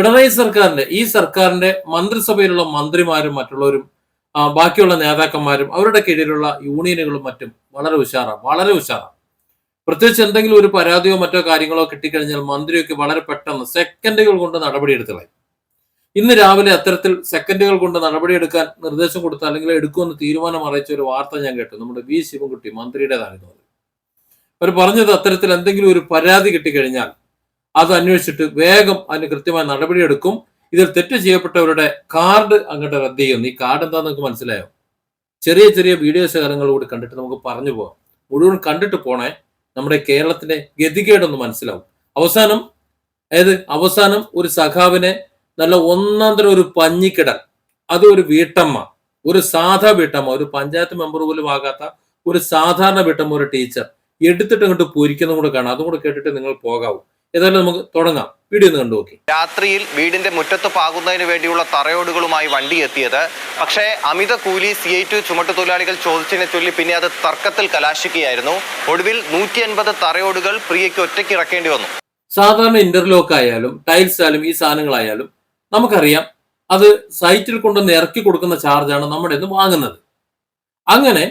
പിണറായി സർക്കാരിന്റെ ഈ സർക്കാരിന്റെ മന്ത്രിസഭയിലുള്ള മന്ത്രിമാരും മറ്റുള്ളവരും ബാക്കിയുള്ള നേതാക്കന്മാരും അവരുടെ കീഴിലുള്ള യൂണിയനുകളും മറ്റും വളരെ ഉഷാറാണ് വളരെ ഉഷാറാണ് പ്രത്യേകിച്ച് എന്തെങ്കിലും ഒരു പരാതിയോ മറ്റോ കാര്യങ്ങളോ കിട്ടിക്കഴിഞ്ഞാൽ മന്ത്രിയൊക്കെ വളരെ പെട്ടെന്ന് സെക്കൻഡുകൾ കൊണ്ട് നടപടി കളയും ഇന്ന് രാവിലെ അത്തരത്തിൽ സെക്കൻഡുകൾ കൊണ്ട് നടപടിയെടുക്കാൻ നിർദ്ദേശം കൊടുത്ത അല്ലെങ്കിൽ എടുക്കുമെന്ന് തീരുമാനം അറിയിച്ച ഒരു വാർത്ത ഞാൻ കേട്ടു. നമ്മുടെ വി. ശിവൻകുട്ടി മന്ത്രിയുടേതായിരുന്നു അവർ പറഞ്ഞത് അത്തരത്തിൽ എന്തെങ്കിലും ഒരു പരാതി കിട്ടിക്കഴിഞ്ഞാൽ അത് അന്വേഷിച്ചിട്ട് വേഗം അതിന് കൃത്യമായ നടപടിയെടുക്കും. ഇതിൽ തെറ്റ് ചെയ്യപ്പെട്ടവരുടെ കാർഡ് അങ്ങോട്ട് റദ്ദ് ചെയ്യുന്നു. ഈ കാർഡ് എന്താന്ന് നിങ്ങൾക്ക് മനസ്സിലായോ? ചെറിയ ചെറിയ വീഡിയോ ശകലങ്ങൾ കൂടി കണ്ടിട്ട് നമുക്ക് പറഞ്ഞു പോകാം മുഴുവൻ കണ്ടിട്ട് പോണേ നമ്മുടെ കേരളത്തിന്റെ ഗതികേടൊന്ന് മനസ്സിലാവും. അവസാനം അതായത് അവസാനം ഒരു സഖാവിനെ നല്ല ഒന്നാം തരം ഒരു പഞ്ഞിക്കിടൽ അത് ഒരു വീട്ടമ്മ. ഒരു സാധാ വീട്ടമ്മ. ഒരു പഞ്ചായത്ത് മെമ്പർ പോലും ആകാത്ത ഒരു സാധാരണ വീട്ടമ്മ ഒരു ടീച്ചർ. എടുത്തിട്ട് അങ്ങോട്ട് പൊരിക്കുന്നതും കൂടെ കാണാം. അതും കൂടെ കേട്ടിട്ട് നിങ്ങൾ പോകാവൂ. ഏതായാലും നമുക്ക് തുടങ്ങാം. വീഡിയോ ഒന്ന് കണ്ടു നോക്കി. രാത്രിയിൽ വീടിന്റെ മുറ്റത്ത് പാകുന്നതിന് വേണ്ടിയുള്ള തറയോടുകളുമായി വണ്ടി എത്തിയത്. പക്ഷേ അമിത കൂലി സി ഐ ടു ചുമട്ടുതൊഴിലാളികൾ ചോദിച്ചതിനെ ചൊല്ലി പിന്നെ അത് തർക്കത്തിൽ കലാശിക്കുകയായിരുന്നു. ഒടുവിൽ നൂറ്റി അൻപത് തറയോടുകൾ പ്രിയയ്ക്ക് ഒറ്റയ്ക്ക് ഇറക്കേണ്ടി വന്നു. സാധാരണ ഇന്റർലോക്ക് ആയാലും ടൈൽസ് ആയാലും ഈ സാധനങ്ങളായാലും നമുക്കറിയാം അത് സൈറ്റിൽ കൊണ്ടുവന്ന് ഇറക്കി കൊടുക്കുന്ന ചാർജാണ് നമ്മുടെ ഇന്ന് വാങ്ങുന്നത്. അങ്ങനെ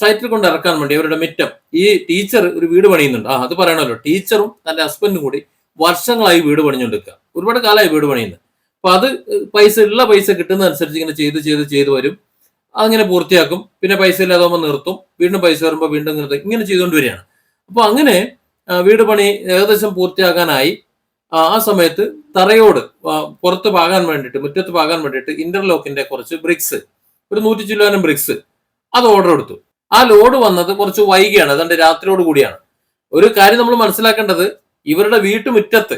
സൈറ്റിൽ കൊണ്ട് ഇറക്കാൻ വേണ്ടി അവരുടെ മിറ്റം. ഈ ടീച്ചർ ഒരു വീട് പണിയുന്നുണ്ട്. ആ അത് പറയണമല്ലോ. ടീച്ചറും തന്റെ ഹസ്ബൻഡും കൂടി വർഷങ്ങളായി വീട് പണിഞ്ഞുകൊണ്ടിരിക്കുക. ഒരുപാട് കാലമായി വീട് പണിയുന്നത്. അപ്പൊ അത് പൈസ ഉള്ള പൈസ കിട്ടുന്ന അനുസരിച്ച് ഇങ്ങനെ ചെയ്ത് ചെയ്ത് ചെയ്ത് വരും. അങ്ങനെ പൂർത്തിയാക്കും. പിന്നെ പൈസ ഇല്ലാതാകുമ്പോൾ നിർത്തും. വീണ്ടും പൈസ വരുമ്പോൾ വീണ്ടും നിർത്തും. ഇങ്ങനെ ചെയ്തുകൊണ്ട് വരികയാണ് അപ്പോൾ അങ്ങനെ വീട് പണി ഏകദേശം പൂർത്തിയാക്കാനായി ആ സമയത്ത് തറയോട് പുറത്ത് പാകാൻ വേണ്ടിയിട്ട് മുറ്റത്ത് പാകാൻ വേണ്ടിയിട്ട് ഇന്റർലോക്കിന്റെ കുറച്ച് ബ്രിക്സ് ഒരു നൂറ്റി ചില്ലാനും ബ്രിക്സ് അത് ഓർഡർ എടുത്തു. ആ ലോഡ് വന്നത് കുറച്ച് വൈകിയാണ് അതുകൊണ്ട് രാത്രിയോട് കൂടിയാണ്. ഒരു കാര്യം നമ്മൾ മനസ്സിലാക്കേണ്ടത് ഇവരുടെ വീട്ടുമുറ്റത്ത്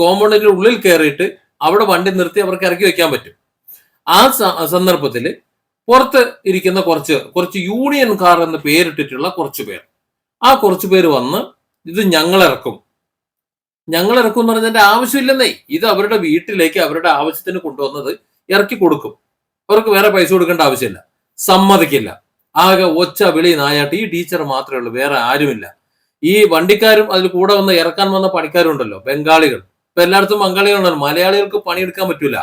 കോമ്പൗണ്ടിന്റെ ഉള്ളിൽ കയറിയിട്ട് അവിടെ വണ്ടി നിർത്തി അവർക്ക് ഇറക്കി വെക്കാൻ പറ്റും. ആ സന്ദർഭത്തിൽ പുറത്ത് ഇരിക്കുന്ന കുറച്ച് കുറച്ച് യൂണിയൻ കാർ എന്ന് പേരിട്ടിട്ടുള്ള കുറച്ച് പേർ. ആ കുറച്ച് പേര് വന്ന് ഇത് ഞങ്ങൾ ഇറക്കും ഇറക്കും എന്ന് പറഞ്ഞതിന്റെ ആവശ്യമില്ലെന്നേ. ഇത് അവരുടെ വീട്ടിലേക്ക് അവരുടെ ആവശ്യത്തിന് കൊണ്ടുവന്നത് ഇറക്കി കൊടുക്കും. അവർക്ക് വേറെ പൈസ കൊടുക്കേണ്ട ആവശ്യമില്ല. സമ്മതിക്കില്ല. ആകെ ഒച്ച വിളി നായാട്ട് ഈ ടീച്ചർ മാത്രമേ ഉള്ളൂ വേറെ ആരുമില്ല. ഈ വണ്ടിക്കാരും അതിൽ കൂടെ വന്ന് ഇറക്കാൻ വന്ന പണിക്കാരും ഉണ്ടല്ലോ ബംഗാളികൾ. ഇപ്പൊ എല്ലായിടത്തും ബംഗാളികളുണ്ടല്ലോ മലയാളികൾക്ക് പണിയെടുക്കാൻ പറ്റൂല.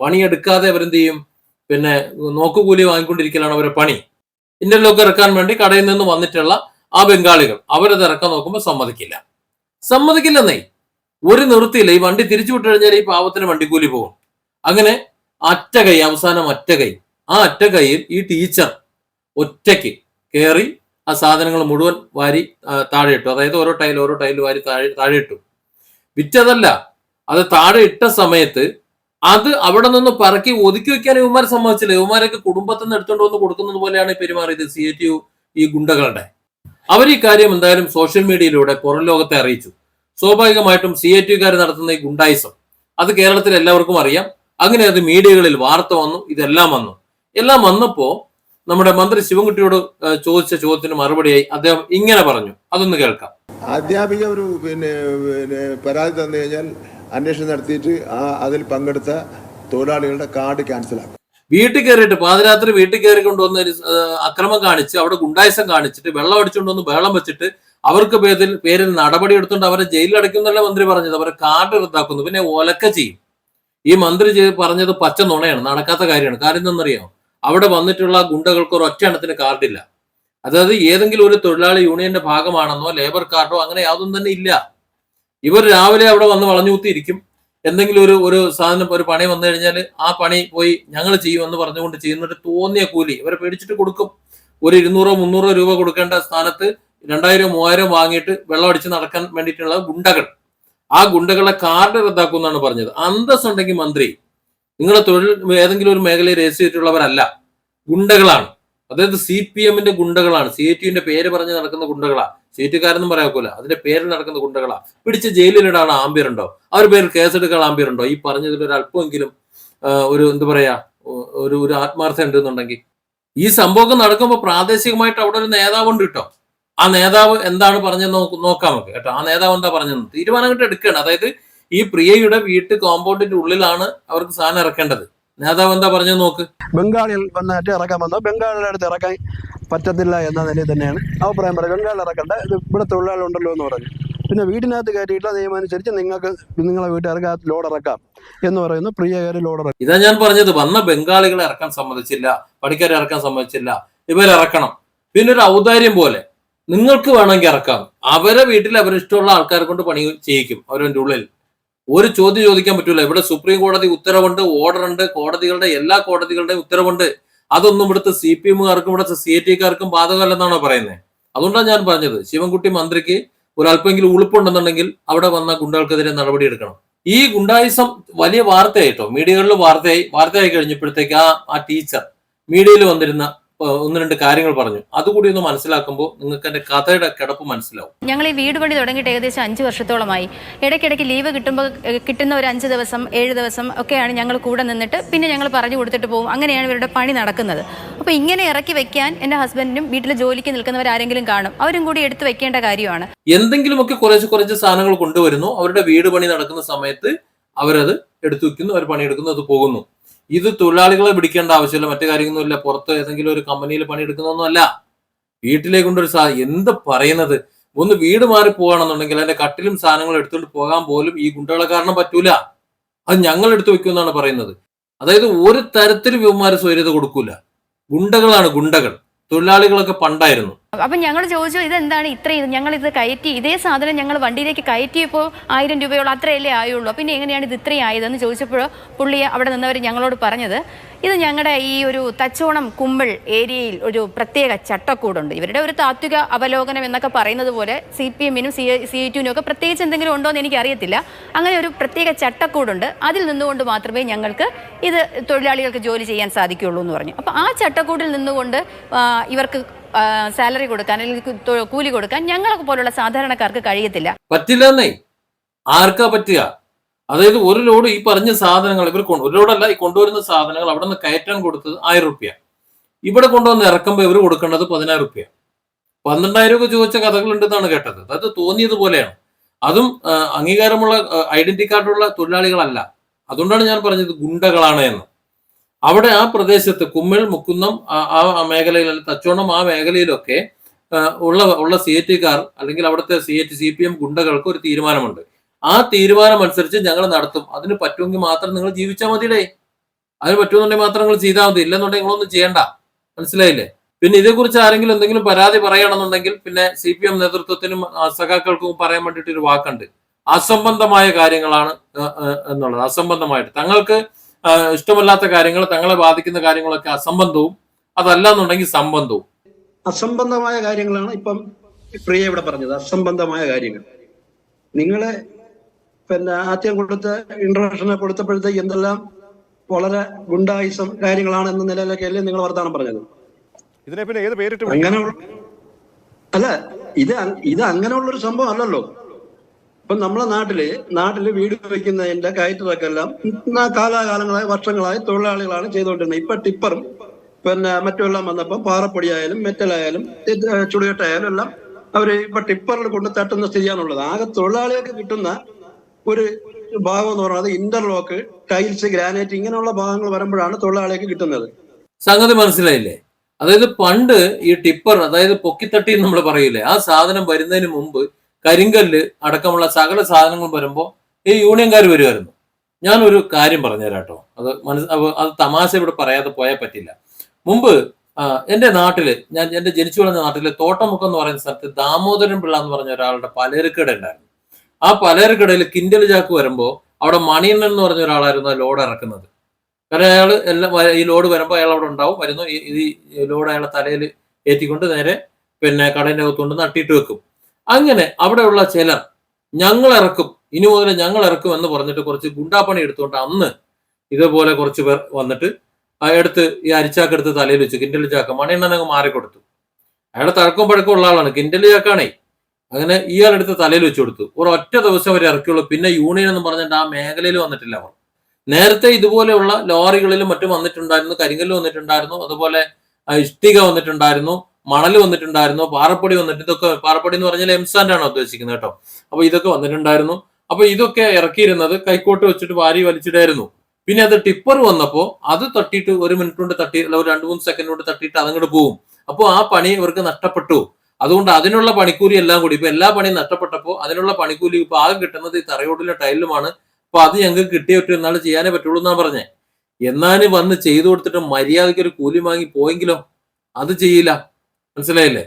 പണിയെടുക്കാതെ അവരെന്ത് ചെയ്യും പിന്നെ നോക്കുകൂലി വാങ്ങിക്കൊണ്ടിരിക്കലാണ് അവരെ പണി. ഇന്റർലോക്ക് ഇറക്കാൻ വേണ്ടി കടയിൽ നിന്ന് വന്നിട്ടുള്ള ആ ബംഗാളികൾ അവരത് ഇറക്കാൻ നോക്കുമ്പോൾ സമ്മതിക്കില്ല. സമ്മതിക്കില്ലെന്നേ. ഒരു നിർത്തിയില്ല ഈ വണ്ടി തിരിച്ചു വിട്ടു കഴിഞ്ഞാൽ ഈ പാവത്തിന് വണ്ടിക്കൂലി പോകും. അങ്ങനെ അറ്റ കൈ അവസാനം അറ്റ കൈ ആ അറ്റ കൈയിൽ ഈ ടീച്ചർ ഒറ്റയ്ക്ക് കയറി ആ സാധനങ്ങൾ മുഴുവൻ വാരി താഴെ ഇട്ടു അതായത് ഓരോ ടൈൽ ഓരോ ടൈൽ വാരി താഴെ താഴെ ഇട്ടു വിറ്റതല്ല. അത് താഴെ ഇട്ട സമയത്ത് അത് അവിടെ നിന്ന് പറക്കി ഒതുക്കി വെക്കാൻ ഇവന്മാർ സമ്മതിച്ചില്ല. ഇവന്മാരൊക്കെ കുടുംബത്തിൽ നിന്ന് എടുത്തുകൊണ്ട് വന്ന് കൊടുക്കുന്നത് പോലെയാണ് പെരുമാറിയത് സി എ ടി യു ഈ ഗുണ്ടകളുടെ. അവർ ഈ കാര്യം എന്തായാലും സോഷ്യൽ മീഡിയയിലൂടെ പുറം ലോകത്തെ അറിയിച്ചു. സ്വാഭാവികമായിട്ടും സി എ ടിക്കാർ നടത്തുന്ന ഈ ഗുണ്ടായിസം. അത് കേരളത്തിൽ എല്ലാവർക്കും അറിയാം. അങ്ങനെ അത് മീഡിയകളിൽ വാർത്ത വന്നു. ഇതെല്ലാം വന്നു. എല്ലാം വന്നപ്പോ നമ്മുടെ മന്ത്രി ശിവൻകുട്ടിയോട് ചോദിച്ച ചോദ്യത്തിന് മറുപടിയായി അദ്ദേഹം ഇങ്ങനെ പറഞ്ഞു. അതൊന്ന് കേൾക്കാം. അധ്യാപിക ഒരു പിന്നെ പിന്നെ പരാതി തന്നു കഴിഞ്ഞാൽ അന്വേഷണം നടത്തിയിട്ട് ആ അതിൽ പങ്കെടുത്ത തൊഴിലാളികളുടെ കാർഡ് ക്യാൻസലാക്കും വീട്ടിൽ കയറിയിട്ട് പാതിരാത്രി വീട്ടിൽ കയറി കൊണ്ടുവന്ന അക്രമം കാണിച്ച് അവിടെ ഗുണ്ടായസം കാണിച്ചിട്ട് വെള്ളം അടിച്ചുകൊണ്ട് വന്ന് ബഹളം വെച്ചിട്ട് അവർക്ക് പേരിൽ പേരിൽ നടപടി എടുത്തുകൊണ്ട് അവരെ ജയിലിൽ അടയ്ക്കുന്നല്ല മന്ത്രി പറഞ്ഞത്? അവരെ കാർഡ് റദ്ദാക്കുന്നു. പിന്നെ ഒലക്ക ചെയ്യും. ഈ മന്ത്രി പറഞ്ഞത് പച്ച നുണയാണ്. നടക്കാത്ത കാര്യമാണ്. കാര്യം എന്തെന്നറിയാമോ അവിടെ വന്നിട്ടുള്ള ഗുണ്ടകൾക്ക് ഒരു ഒറ്റ കാർഡില്ല. അതായത് ഏതെങ്കിലും ഒരു തൊഴിലാളി യൂണിയന്റെ ഭാഗമാണെന്നോ ലേബർ കാർഡോ അങ്ങനെ യാതൊന്നും തന്നെ ഇല്ല. ഇവർ രാവിലെ അവിടെ വന്ന് വളഞ്ഞുകൂത്തിയിരിക്കും. എന്തെങ്കിലും ഒരു ഒരു സാധനം ഒരു പണി വന്നു കഴിഞ്ഞാൽ ആ പണി പോയി ഞങ്ങൾ ചെയ്യുമെന്ന് പറഞ്ഞുകൊണ്ട് ചെയ്യുന്നിട്ട് തോന്നിയ കൂലി. ഇവരെ പേടിച്ചിട്ട് കൊടുക്കും. ഒരു ഇരുന്നൂറോ മുന്നൂറോ രൂപ കൊടുക്കേണ്ട സ്ഥാനത്ത് രണ്ടായിരം മൂവായിരം വാങ്ങിയിട്ട് വെള്ളം അടിച്ച് നടക്കാൻ വേണ്ടിയിട്ടുള്ള ഗുണ്ടകൾ. ആ ഗുണ്ടകളെ കാർഡ് റദ്ദാക്കും എന്നാണ് പറഞ്ഞത്. അന്തസ്സുണ്ടെങ്കിൽ മന്ത്രി നിങ്ങളെ തൊഴിൽ ഏതെങ്കിലും ഒരു മേഖലയിൽ രജിസ്റ്റർ ചെയ്തിട്ടുള്ളവരല്ല ഗുണ്ടകളാണ്. അതായത് സി പി എമ്മിന്റെ ഗുണ്ടകളാണ്. സി ടിയുവിന്റെ പേര് പറഞ്ഞ് നടക്കുന്ന ഗുണ്ടകളാ സി ടിക്കാരെന്നും പറയാക്കൂല അതിന്റെ പേരിൽ നടക്കുന്ന ഗുണ്ടകളാ പിടിച്ച് ജയിലിലിടാൻ ആംബിയറുണ്ടോ അവർ പേരിൽ കേസെടുക്കാൻ ആംബിയറുണ്ടോ ഈ പറഞ്ഞതിൽ ഒരു അല്പമെങ്കിലും ഒരു എന്താ പറയാ ഒരു ഒരു ആത്മാർത്ഥ ഉണ്ടെന്നുണ്ടെങ്കിൽ. ഈ സംഭവം നടക്കുമ്പോൾ പ്രാദേശികമായിട്ട് അവിടെ ഒരു നേതാവുണ്ട് കേട്ടോ. ആ നേതാവ് എന്താണ് പറഞ്ഞത് നോക്ക് നോക്കാം നമുക്ക് കേട്ടോ. ആ നേതാവ് എന്താ പറഞ്ഞത് തീരുമാനം കിട്ടി എടുക്കുകയാണ്. അതായത് ഈ പ്രിയയുടെ വീട്ട് കോമ്പൗണ്ടിന്റെ ഉള്ളിലാണ് അവർക്ക് സാധനം ഇറക്കേണ്ടത്. നേതാവ് എന്താ പറഞ്ഞു നോക്ക്. ബംഗാളിൽ വന്നിട്ട് ഇറക്കാൻ വന്നോ. ബംഗാളിന്റെ അടുത്ത് ഇറക്കാൻ പറ്റത്തില്ല എന്ന നിലയിൽ തന്നെയാണ് അഭിപ്രായം പറയുന്നത്. ബംഗാളിൽ ഇറക്കണ്ട. ഇത് ഇവിടെ തൊഴിലാളുണ്ടല്ലോ എന്ന് പറഞ്ഞു. പിന്നെ വീടിനകത്ത് കയറ്റിയിട്ടുള്ള നിയമം അനുസരിച്ച് നിങ്ങൾക്ക് നിങ്ങളെ വീട്ടുകാർക്ക് ലോഡ് ഇറക്കാം എന്ന് പറയുന്നു. പ്രിയ കയറി ലോഡ് ഇറക്കാം. ഇതാ ഞാൻ പറഞ്ഞത്. വന്ന ബംഗാളികളെ ഇറക്കാൻ സമ്മതിച്ചില്ല. പണിക്കാരെ ഇറക്കാൻ സമ്മതിച്ചില്ല. ഇവരിറക്കണം പിന്നെ ഒരു ഔദാര്യം പോലെ. നിങ്ങൾക്ക് വേണമെങ്കിൽ ഇറക്കാം. അവരെ വീട്ടിൽ അവരിഷ്ടമുള്ള ആൾക്കാരെ കൊണ്ട് പണി ചെയ്യിക്കും. അവരുടെ ഉള്ളിൽ. ഒരു ചോദ്യം ചോദിക്കാൻ പറ്റൂല. ഇവിടെ സുപ്രീം കോടതി ഉത്തരവുണ്ട് ഓർഡർ ഉണ്ട് കോടതികളുടെ എല്ലാ കോടതികളുടെയും ഉത്തരവുണ്ട്. അതൊന്നും ഇവിടുത്തെ സി പി എമ്മുകാർക്കും ഇവിടുത്തെ സി എ ടിക്കാർക്കും ബാധകമല്ലെന്നാണോ പറയുന്നത് അതുകൊണ്ടാണ് ഞാൻ പറഞ്ഞത്. ശിവൻകുട്ടി മന്ത്രിക്ക് ഒരല്പമെങ്കിലും ഉളുപ്പുണ്ടെന്നുണ്ടെങ്കിൽ അവിടെ വന്ന ഗുണ്ടകൾക്കെതിരെ നടപടി എടുക്കണം ഈ ഗുണ്ടായിസം വലിയ വാർത്തയായിട്ടോ മീഡിയകളിൽ വാർത്തയായി വാർത്തയായി കഴിഞ്ഞപ്പോഴത്തേക്ക് ആ ആ ടീച്ചർ മീഡിയയിൽ വന്നിരുന്ന ഒന്ന് രണ്ട് കാര്യങ്ങൾ പറഞ്ഞു. അതുകൂടി ഒന്ന് മനസ്സിലാക്കുമ്പോൾ നിങ്ങൾക്ക് എന്റെ കഥയുടെ കിടപ്പ് മനസ്സിലാവും. ഞങ്ങൾ ഈ വീട് പണി തുടങ്ങിയിട്ട് ഏകദേശം അഞ്ച് വർഷത്തോളമായി. ഇടയ്ക്കിടയ്ക്ക് ലീവ് കിട്ടുമ്പോൾ കിട്ടുന്ന ഒരു അഞ്ച് ദിവസം ഏഴ് ദിവസം ഒക്കെയാണ് ഞങ്ങൾ കൂടെ നിന്നിട്ട് പിന്നെ ഞങ്ങൾ പറഞ്ഞു കൊടുത്തിട്ട് പോകും. അങ്ങനെയാണ് ഇവരുടെ പണി നടക്കുന്നത്. അപ്പോൾ ഇങ്ങനെ ഇറക്കി വെക്കാൻ എന്റെ ഹസ്ബൻഡിനും വീട്ടിൽ ജോലിക്ക് നിൽക്കുന്നവരാരെങ്കിലും കാണും. അവരും കൂടി എടുത്തു വെക്കേണ്ട കാര്യമാണ്. എന്തെങ്കിലുമൊക്കെ കുറച്ച് കുറച്ച് സാധനങ്ങൾ കൊണ്ടുവരുന്നു. അവരുടെ വീട് പണി നടക്കുന്ന സമയത്ത് അവരത് എടുത്തു വെക്കുന്നു അവർ പണിയെടുക്കുന്നു അത് പോകുന്നു. ഇത് തൊഴിലാളികളെ പിടിക്കേണ്ട ആവശ്യമില്ല മറ്റു കാര്യങ്ങളൊന്നുമില്ല. പുറത്ത് ഏതെങ്കിലും ഒരു കമ്പനിയിൽ പണിയെടുക്കുന്നൊന്നുമല്ല വീട്ടിലേക്ക് കൊണ്ടൊരു സാ എന്ത് പറയുന്നത്? ഒന്ന് വീട് മാറി പോകണമെന്നുണ്ടെങ്കിൽ അതിന്റെ കട്ടിലും സാധനങ്ങളും എടുത്തുകൊണ്ട് പോകാൻ പോലും ഈ ഗുണ്ടകളെ കാരണം പറ്റൂല. അത് ഞങ്ങൾ എടുത്തു വെക്കുമെന്നാണ് പറയുന്നത്. അതായത് ഒരു തരത്തിലും ഇവന്മാര് സ്വൈര്യത കൊടുക്കൂല. ഗുണ്ടകളാണ് ഗുണ്ടകൾ. തൊഴിലാളികളൊക്കെ പണ്ടായിരുന്നു. അപ്പം ഞങ്ങൾ ചോദിച്ചു ഇതെന്താണ് ഇത്രയും? ഞങ്ങൾ ഇത് കയറ്റി ഇതേ സാധനം ഞങ്ങൾ വണ്ടിയിലേക്ക് കയറ്റിയപ്പോൾ ആയിരം രൂപയോളം അത്രയല്ലേ ആയുള്ളൂ. പിന്നെ എങ്ങനെയാണ് ഇത് ഇത്രയും ആയതെന്ന് ചോദിച്ചപ്പോൾ പുള്ളി അവിടെ നിന്നവർ ഞങ്ങളോട് പറഞ്ഞത് ഇത് ഞങ്ങളുടെ ഈ ഒരു തച്ചോണം കുമ്പിൾ ഏരിയയിൽ ഒരു പ്രത്യേക ചട്ടക്കൂടുണ്ട്. ഇവരുടെ ഒരു താത്വിക അവലോകനം എന്നൊക്കെ പറയുന്നത് പോലെ സി പി എമ്മിനും സി സി ടിനും ഒക്കെ പ്രത്യേകിച്ച് എന്തെങ്കിലും ഉണ്ടോ എന്ന് എനിക്ക് അറിയത്തില്ല അങ്ങനെ ഒരു പ്രത്യേക ചട്ടക്കൂടുണ്ട്. അതിൽ നിന്നുകൊണ്ട് മാത്രമേ ഞങ്ങൾക്ക് ഇത് തൊഴിലാളികൾക്ക് ജോലി ചെയ്യാൻ സാധിക്കുകയുള്ളൂ എന്ന് പറഞ്ഞു. അപ്പോൾ ആ ചട്ടക്കൂടിൽ നിന്നുകൊണ്ട് ഇവർക്ക് സാലറി കൊടുക്കാൻ അല്ലെങ്കിൽ കൂലി കൊടുക്കാൻ ഞങ്ങളെ പോലുള്ള സാധാരണക്കാർക്ക് കഴിയത്തില്ല. പറ്റില്ലെന്നേ. ആർക്കാ പറ്റുക? അതായത് ഒരു ലോഡ് ഈ പറഞ്ഞ സാധനങ്ങൾ ഇവർ ഒരു ലോഡല്ല ഈ കൊണ്ടുവരുന്ന സാധനങ്ങൾ അവിടെ നിന്ന് കയറ്റാൻ കൊടുത്തത് ആയിരം റുപ്യ. ഇവിടെ കൊണ്ടുവന്ന് ഇറക്കുമ്പോൾ ഇവർ കൊടുക്കേണ്ടത് പതിനായിരം റുപ്യ. പന്ത്രണ്ടായിരം ഒക്കെ ചോദിച്ച കഥകളുണ്ടെന്നാണ് കേട്ടത്. അത് തോന്നിയത് പോലെയാണ്. അതും അംഗീകാരമുള്ള ഐഡന്റി കാർഡുള്ള തൊഴിലാളികളല്ല. അതുകൊണ്ടാണ് ഞാൻ പറഞ്ഞത് ഗുണ്ടകളാണ് എന്ന്. അവിടെ ആ പ്രദേശത്ത് കുമ്മിൾ മുക്കുന്നം ആ- മേഖലയിൽ തച്ചോണം ആ മേഖലയിലൊക്കെ ഉള്ള ഉള്ള സി എ ടിക്കാർ അല്ലെങ്കിൽ അവിടുത്തെ C A T C P M ഗുണ്ടകൾക്ക് ഒരു തീരുമാനമുണ്ട്. ആ തീരുമാനം അനുസരിച്ച് ഞങ്ങൾ നടത്തും. അതിന് പറ്റുമെങ്കിൽ മാത്രം നിങ്ങൾ ജീവിച്ചാൽ മതിയല്ലേ? അതിന് പറ്റുമെന്നുണ്ടെങ്കിൽ മാത്രം നിങ്ങൾ ചെയ്താൽ മതി. ഇല്ലെന്നുണ്ടെങ്കിൽ നിങ്ങളൊന്നും ചെയ്യണ്ട. മനസ്സിലായില്ലേ? പിന്നെ ഇതേക്കുറിച്ച് ആരെങ്കിലും എന്തെങ്കിലും പരാതി പറയണമെന്നുണ്ടെങ്കിൽ പിന്നെ സി പി എം നേതൃത്വത്തിനും സഖാക്കൾക്കും പറയാൻ വേണ്ടിയിട്ട് ഒരു വാക്കുണ്ട്. അസംബന്ധമായ കാര്യങ്ങളാണ് എന്നുള്ളത്. അസംബന്ധമായിട്ട്. തങ്ങൾക്ക് ഇഷ്ടമല്ലാത്ത കാര്യങ്ങൾ തങ്ങളെ ബാധിക്കുന്ന കാര്യങ്ങളൊക്കെ അസംബന്ധവും അതല്ല എന്നുണ്ടെങ്കിൽ സംബന്ധവും. അസംബന്ധമായ കാര്യങ്ങളാണ് ഇപ്പം പ്രിയ ഇവിടെ പറഞ്ഞത് അസംബന്ധമായ കാര്യങ്ങൾ. നിങ്ങളെ പിന്നെ ആദ്യം കൊടുത്ത ഇൻട്രഡക്ഷനെ കൊടുത്തപ്പോഴത്തേക്ക് എന്തെല്ലാം വളരെ ഗുണ്ടായിസം കാര്യങ്ങളാണ് എന്ന നിലയിലൊക്കെ അല്ലേ നിങ്ങൾ വർത്താനം പറഞ്ഞത്? ഇതിനെ പിന്നെ ഏത് പേരിട്ട് വിളിക്കും? അല്ല ഇത് ഇത് അങ്ങനെയുള്ളൊരു സംഭവം അല്ലല്ലോ. ഇപ്പൊ നമ്മളെ നാട്ടിൽ നാട്ടിൽ വീട് വയ്ക്കുന്നതിന്റെ കയറ്റതൊക്കെ എല്ലാം കാലാകാലങ്ങളായി വർഷങ്ങളായി തൊഴിലാളികളാണ് ചെയ്തുകൊണ്ടിരുന്നത്. ഇപ്പൊ ടിപ്പറും പിന്നെ മറ്റുമെല്ലാം വന്നപ്പോ പാറപ്പൊടിയായാലും മെറ്റലായാലും ചുടുകെട്ടായാലും എല്ലാം അവർ ഇപ്പൊ ടിപ്പറിൽ കൊണ്ട് തട്ടുന്ന സ്ഥിതിയാണുള്ളത്. ആകെ തൊഴിലാളികൾക്ക് കിട്ടുന്ന ഒരു ഭാഗം എന്ന് പറയുന്നത് ഇന്റർലോക്ക് ടൈൽസ് ഗ്രാനൈറ്റ് ഇങ്ങനെയുള്ള ഭാഗങ്ങൾ വരുമ്പോഴാണ് തൊഴിലാളികൾക്ക് കിട്ടുന്നത്. സംഗതി മനസ്സിലായില്ലേ? അതായത് പണ്ട് ഈ ടിപ്പർ അതായത് പൊക്കിത്തട്ടി നമ്മൾ പറയില്ലേ ആ സാധനം വരുന്നതിന് മുമ്പ് കരിങ്കല്ല് അടക്കമുള്ള സകല സാധനങ്ങൾ വരുമ്പോൾ ഈ യൂണിയൻകാർ വരുമായിരുന്നു ഞാനൊരു കാര്യം പറഞ്ഞുതരാം കേട്ടോ അത് മനസ്സ് അത് തമാശ ഇവിടെ പറയാതെ പോയാൽ പറ്റില്ല. മുമ്പ് എന്റെ നാട്ടിൽ ഞാൻ എന്റെ ജനിച്ചു വളർന്ന നാട്ടിൽ തോട്ടമുക്കം എന്ന് പറയുന്ന സ്ഥലത്ത് ദാമോദരൻ പിള്ള എന്ന് പറഞ്ഞ ഒരാളുടെ പലചരക്കട ഉണ്ടായിരുന്നു. ആ പലചരക്കടയിൽ കിൻഡൽ ചാക്ക് വരുമ്പോൾ അവിടെ മണിയണ്ണൻ എന്ന് പറഞ്ഞ ഒരാളായിരുന്നു ആ ലോഡ് ഇറക്കുന്നത്. കാരണം അയാൾ എല്ലാം ഈ ലോഡ് വരുമ്പോൾ അയാൾ അവിടെ ഉണ്ടാവും വരുന്നു ഈ ലോഡ് അയാളെ തലയിൽ ഏറ്റിക്കൊണ്ട് നേരെ പിന്നെ കടയുടെ അകത്തുകൊണ്ട് നട്ടിട്ട് വെക്കും. അങ്ങനെ അവിടെയുള്ള ചിലർ ഞങ്ങൾ ഇറക്കും ഇനി മുതൽ ഞങ്ങൾ ഇറക്കും എന്ന് പറഞ്ഞിട്ട് കുറച്ച് ഗുണ്ടാപ്പണി എടുത്തുകൊണ്ട് അന്ന് ഇതുപോലെ കുറച്ച് പേർ വന്നിട്ട് എടുത്ത് ഈ അരിച്ചാക്ക് എടുത്ത് തലയിൽ വെച്ചു കിൻഡൽ ചാക്ക മണിയെണ്ണൻ അങ്ങ് മാറിക്കൊടുത്തു. അയാളെ തഴക്കം പഴക്കം ഉള്ള ആളാണ് കിൻഡൽ ചാക്കാണേ. അങ്ങനെ ഇയാൾ എടുത്ത് തലയിൽ വെച്ചു കൊടുത്തു. ഒരു ഒറ്റ ദിവസം അവർ ഇറക്കിയുള്ളൂ പിന്നെ യൂണിയൻ എന്ന് പറഞ്ഞിട്ട് ആ മേഖലയിൽ വന്നിട്ടില്ല അവർ. നേരത്തെ ഇതുപോലെയുള്ള ലോറികളിലും മറ്റും വന്നിട്ടുണ്ടായിരുന്നു കരിങ്കല്ല് വന്നിട്ടുണ്ടായിരുന്നു അതുപോലെ ഇഷ്ടിക വന്നിട്ടുണ്ടായിരുന്നു. മണൽ വന്നിട്ടുണ്ടായിരുന്നു പാറപ്പൊടി വന്നിട്ട് ഇതൊക്കെ പാറപ്പൊടി എന്ന് പറഞ്ഞാൽ എംസാൻഡ് ആണ് ഉദ്ദേശിക്കുന്നത് കേട്ടോ. അപ്പൊ ഇതൊക്കെ വന്നിട്ടുണ്ടായിരുന്നു. അപ്പൊ ഇതൊക്കെ ഇറക്കിയിരുന്നത് കൈക്കോട്ട് വെച്ചിട്ട് വാരി വലിച്ചിടായിരുന്നു. പിന്നെ അത് ടിപ്പർ വന്നപ്പോ അത് തട്ടിയിട്ട് ഒരു മിനിറ്റ് കൊണ്ട് തട്ടി അല്ല ഒരു രണ്ട് മൂന്ന് സെക്കൻഡ് കൊണ്ട് തട്ടിയിട്ട് അതങ്ങോട്ട് പോകും അപ്പോൾ ആ പണി ഇവർക്ക് നഷ്ടപ്പെട്ടു. അതുകൊണ്ട് അതിനുള്ള പണിക്കൂലി എല്ലാം കൂടി ഇപ്പൊ എല്ലാ പണിയും നഷ്ടപ്പെട്ടപ്പോൾ അതിനുള്ള പണിക്കൂലി ഇപ്പൊ ആകെ കിട്ടുന്നത് ഈ തറയോട്ടിലെ ടൈലുമാണ്. അപ്പൊ അത് ഞങ്ങൾക്ക് കിട്ടിയ ഒറ്റ എന്നാൾ ചെയ്യാനേ പറ്റുള്ളൂ എന്നാ പറഞ്ഞേ. എന്നാലും വന്ന് ചെയ്തു കൊടുത്തിട്ട് മര്യാദയ്ക്ക് ഒരു കൂലി വാങ്ങി പോയെങ്കിലോ? അത് ചെയ്യില്ല. മനസ്സിലായില്ലേ?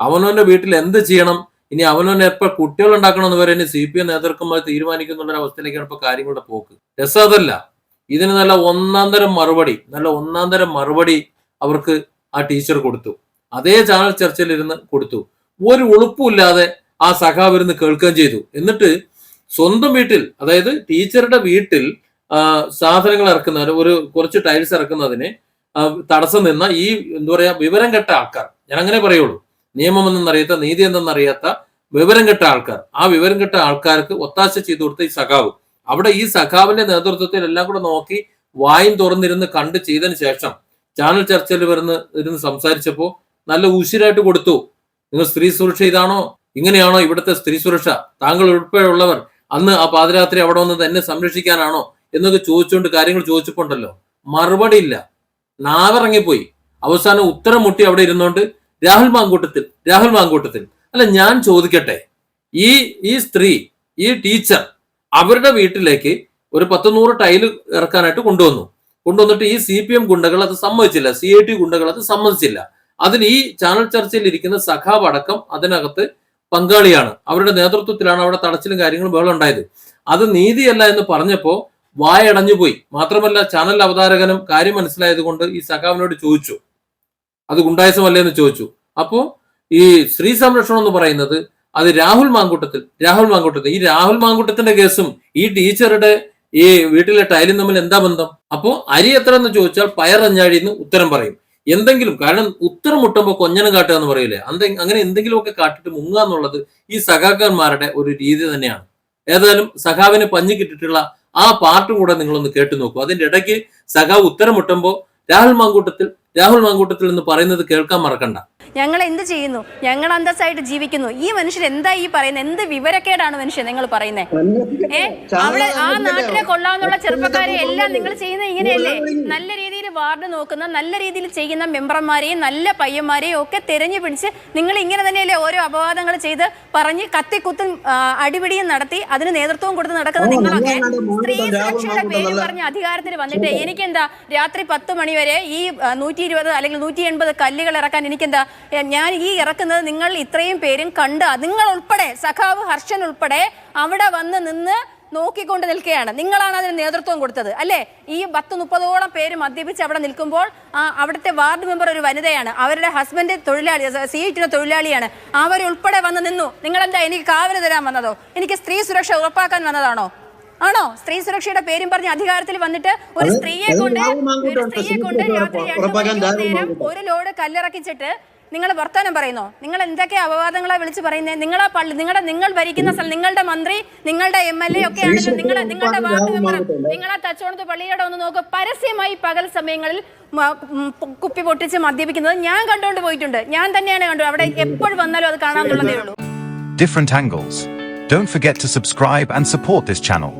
അവനവന്റെ വീട്ടിൽ എന്ത് ചെയ്യണം? ഇനി അവനവനെ എപ്പോൾ കുട്ടികൾ ഉണ്ടാക്കണമെന്ന് വരെ ഇനി സി പി എം നേതൃത്വന്മാർ തീരുമാനിക്കുന്നുള്ള അവസ്ഥയിലേക്കാണ് ഇപ്പൊ കാര്യങ്ങളുടെ പോക്ക്. രസമതല്ല ഇതിന് നല്ല ഒന്നാം തരം മറുപടി നല്ല ഒന്നാം തരം മറുപടി അവർക്ക് ആ ടീച്ചർ കൊടുത്തു. അതേ ചാനൽ ചർച്ചയിൽ ഇരുന്ന് കൊടുത്തു. ഒരു ഉളുപ്പുമില്ലാതെ ആ സഖാവ് ഇരുന്ന് കേൾക്കുകയും ചെയ്തു. എന്നിട്ട് സ്വന്തം വീട്ടിൽ അതായത് ടീച്ചറുടെ വീട്ടിൽ സാധനങ്ങൾ ഇറക്കുന്നതിന് ഒരു കുറച്ച് ടൈൽസ് ഇറക്കുന്നതിന് തടസ്സം നിന്ന ഈ എന്താ പറയാ വിവരം കെട്ട ആൾക്കാർ. ഞാൻ അങ്ങനെ പറയുള്ളൂ. നിയമം എന്നറിയാത്ത നീതി എന്തെന്നറിയാത്ത വിവരം കെട്ട ആൾക്കാർ. ആ വിവരം കെട്ട ആൾക്കാർക്ക് ഒത്താശ ചെയ്തു കൊടുത്ത ഈ സഖാവ്. അവിടെ ഈ സഖാവിന്റെ നേതൃത്വത്തിൽ എല്ലാം കൂടെ നോക്കി വായും തുറന്നിരുന്ന് കണ്ട് ചെയ്തതിന് ശേഷം ചാനൽ ചർച്ചയിൽ വരുന്ന ഇരുന്ന് സംസാരിച്ചപ്പോ നല്ല ഉശിരായിട്ട് കൊടുത്തു. നിങ്ങൾ സ്ത്രീ സുരക്ഷ ഇതാണോ? ഇങ്ങനെയാണോ ഇവിടുത്തെ സ്ത്രീ സുരക്ഷ? താങ്കൾ ഉൾപ്പെടെയുള്ളവർ അന്ന് ആ പാതിരാത്രി അവിടെ വന്നത് തന്നെ സംരക്ഷിക്കാനാണോ? എന്നൊക്കെ ചോദിച്ചുകൊണ്ട് കാര്യങ്ങൾ ചോദിച്ചപ്പോണ്ടല്ലോ. മറുപടി ഇല്ല. നാവിറങ്ങിപ്പോയി. അവസാനം ഉത്തരം മുട്ടി അവിടെ ഇരുന്നോണ്ട് രാഹുൽ മാങ്കൂട്ടത്തിൽ രാഹുൽ മാങ്കൂട്ടത്തിൽ അല്ല ഞാൻ ചോദിക്കട്ടെ ഈ ഈ സ്ത്രീ ഈ ടീച്ചർ അവരുടെ വീട്ടിലേക്ക് ഒരു പത്ത് നൂറ് ടൈൽ ഇറക്കാനായിട്ട് കൊണ്ടുവന്നു. കൊണ്ടുവന്നിട്ട് ഈ സി പി എം ഗുണ്ടകൾ അത് സമ്മതിച്ചില്ല സി ഐ ടി ഗുണ്ടകൾ അത് സമ്മതിച്ചില്ല. അതിൽ ഈ ചാനൽ ചർച്ചയിൽ ഇരിക്കുന്ന സഖാവ് അടക്കം അതിനകത്ത് പങ്കാളിയാണ്. അവരുടെ നേതൃത്വത്തിലാണ് അവിടെ തടച്ചിലും കാര്യങ്ങളും ബഹളം ഉണ്ടായത്. അത് നീതിയല്ല എന്ന് പറഞ്ഞപ്പോ വായടഞ്ഞു പോയി. മാത്രമല്ല ചാനൽ അവതാരകനും കാര്യം മനസ്സിലായത് കൊണ്ട് ഈ സഖാവിനോട് ചോദിച്ചു. അത് ഗുണ്ടായസമല്ലേ എന്ന് ചോദിച്ചു. അപ്പോ ഈ സ്ത്രീ സംരക്ഷണം എന്ന് പറയുന്നത് അത് രാഹുൽ മാങ്കൂട്ടത്തിൽ രാഹുൽ മാങ്കൂട്ടത്തിൽ ഈ രാഹുൽ മാങ്കൂട്ടത്തിന്റെ കേസും ഈ ടീച്ചറുടെ ഈ വീട്ടിലെ ടൈലും തമ്മിൽ എന്താ ബന്ധം? അപ്പോ അരി എത്ര എന്ന് ചോദിച്ചാൽ പയറഞ്ഞാഴി എന്ന് ഉത്തരം പറയും. എന്തെങ്കിലും കാരണം ഉത്തരം മുട്ടുമ്പോൾ കൊഞ്ഞനം കാട്ടുക എന്ന് പറയില്ലേ അന്തെ അങ്ങനെ എന്തെങ്കിലുമൊക്കെ കാട്ടിട്ട് മുങ്ങുക എന്നുള്ളത് ഈ സഖാക്കന്മാരുടെ ഒരു രീതി തന്നെയാണ്. ഏതായാലും സഖാവിന് പഞ്ഞു കിട്ടിയിട്ടുള്ള ആ പാർട്ട് കൂടെ നിങ്ങളൊന്ന് കേട്ടു നോക്കൂ. അതിന്റെ ഇടയ്ക്ക് സഖാവ് ഉത്തരം മുട്ടുമ്പോൾ രാഹുൽ മാങ്കൂട്ടത്തിൽ രാഹുൽ മാങ്കൂട്ടത്തിൽ എന്ന് പറയുന്നത് കേൾക്കാൻ മറക്കണ്ട. ഞങ്ങൾ എന്ത് ചെയ്യുന്നു? ഞങ്ങൾ അന്തസ്സായിട്ട് ജീവിക്കുന്നു. ഈ മനുഷ്യൻ എന്താ ഈ പറയുന്നത്? എന്ത് വിവരക്കേടാണ് മനുഷ്യൻ നിങ്ങൾ പറയുന്നത് ഏ? അവിടെ ആ നാട്ടിലെ കൊള്ളാവുന്നുള്ള ചെറുപ്പക്കാരെ എല്ലാം നിങ്ങൾ ചെയ്യുന്നത് ഇങ്ങനെയല്ലേ? നല്ല രീതിയിൽ വാർഡ് നോക്കുന്ന നല്ല രീതിയിൽ ചെയ്യുന്ന മെമ്പർമാരെയും നല്ല പയ്യന്മാരെയും ഒക്കെ തെരഞ്ഞു പിടിച്ച് നിങ്ങൾ ഇങ്ങനെ തന്നെയല്ലേ ഓരോ അപവാദങ്ങൾ ചെയ്ത് പറഞ്ഞ് കത്തിക്കുത്തും അടിപിടിയും നടത്തി അതിന് നേതൃത്വം കൊടുത്ത് നടക്കുന്ന നിങ്ങളൊക്കെ സ്ത്രീ സുരക്ഷയുടെ പേര് പറഞ്ഞ് അധികാരത്തിൽ വന്നിട്ട് എനിക്കെന്താ രാത്രി പത്ത് മണിവരെ ഈ നൂറ്റി ഇരുപത് അല്ലെങ്കിൽ നൂറ്റി എൺപത് കല്ലുകൾ ഇറക്കാൻ എനിക്കെന്താ ഞാൻ ഈ ഇറക്കുന്നത് നിങ്ങൾ ഇത്രയും പേരും കണ്ട് നിങ്ങൾ ഉൾപ്പെടെ സഖാവ് ഹർഷൻ ഉൾപ്പെടെ അവിടെ വന്ന് നിന്ന് നോക്കിക്കൊണ്ട് നിൽക്കുകയാണ്. നിങ്ങളാണ് അതിന് നേതൃത്വം കൊടുത്തത് അല്ലേ? ഈ പത്ത് മുപ്പതോളം പേര് മദ്യപിച്ച് അവിടെ നിൽക്കുമ്പോൾ അവിടുത്തെ വാർഡ് മെമ്പർ ഒരു വനിതയാണ്. അവരുടെ ഹസ്ബൻഡ് തൊഴിലാളി സീറ്റിന് തൊഴിലാളിയാണ്. അവരുൾപ്പെടെ വന്ന് നിന്നു. നിങ്ങളെന്താ എനിക്ക് കാവൽ തരാൻ വന്നതോ? എനിക്ക് സ്ത്രീ സുരക്ഷ ഉറപ്പാക്കാൻ വന്നതാണോ? ആണോ? സ്ത്രീ സുരക്ഷയുടെ പേരും പറഞ്ഞ് അധികാരത്തിൽ വന്നിട്ട് ഒരു സ്ത്രീയെ കൊണ്ട് ഒരു. സ്ത്രീയെ കൊണ്ട് രാത്രി രണ്ടു മണിക്കൂർ നേരം ഒരു ലോഡ് കല്ലിറക്കിച്ചിട്ട് നിങ്ങൾ വർത്തമാനം പറയുന്നോ? നിങ്ങൾ എന്തൊക്കെ അപവാദങ്ങളെ വിളിച്ച് പറയുന്നത് നിങ്ങളെ പള്ളി നിങ്ങളുടെ നിങ്ങൾ ഭരിക്കുന്ന സ്ഥലം നിങ്ങളുടെ മന്ത്രി നിങ്ങളുടെ എം എൽ എ ഒക്കെ ആണെങ്കിലും നിങ്ങൾ നിങ്ങളുടെ വാർഡ് മെമ്പർ നിങ്ങളെ നിങ്ങളാ തച്ചോണത്ത് പള്ളിയുടെ ഒന്ന് നോക്കുക പരസ്യമായി പകൽ സമയങ്ങളിൽ കുപ്പി പൊട്ടിച്ച് മദ്യപിക്കുന്നത് ഞാൻ കണ്ടുകൊണ്ട് പോയിട്ടുണ്ട്. ഞാൻ തന്നെയാണ് കണ്ടു അവിടെ എപ്പോൾ വന്നാലും അത് കാണാന്നുള്ളതേ ഉള്ളൂ. Different angles. Don't forget to subscribe and support this channel.